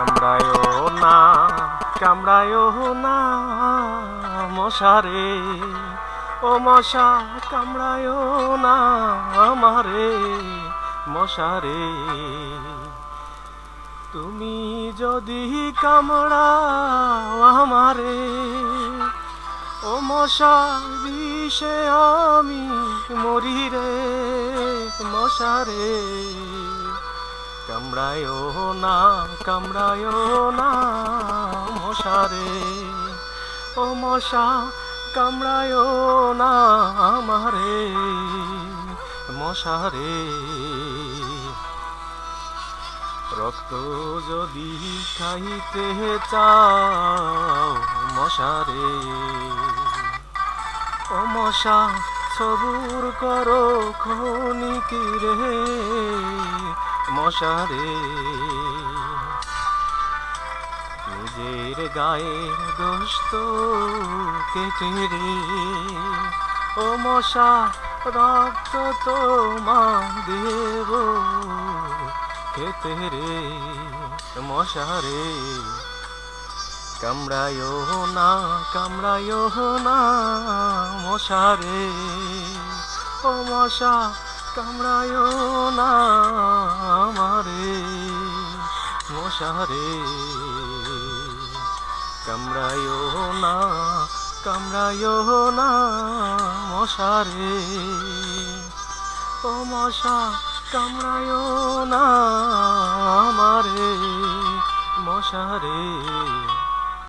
কামড়ায় না কামড়ায় না, মশারে। ও মশা কামড়ায় না আমারে, মশারে। তুমি যদি কামড়াও আমারে, ও মশা, বিষে আমি মরি রে, মশারে। কামড়ায় না কামড়ায় না মশারে ও মশা কামড়ায় না আমারে মশারে রক্ত যদি খাইতে চাও মশারে ও মশা, সবুর করো খনিক রে। মশারে নিজের গায়ের দোস্ত কেটে রে। ও মশা, রক্ত তোমা দেব। খেতে রে মশারে। কামড়ায় না কামড়ায় না মশারে। ও মশা কামড়ায় না আমারে মশারে কামড়ায় না কামড়ায় না মশারে। ও মশা, কামড়ায় না আমারে, মশারে।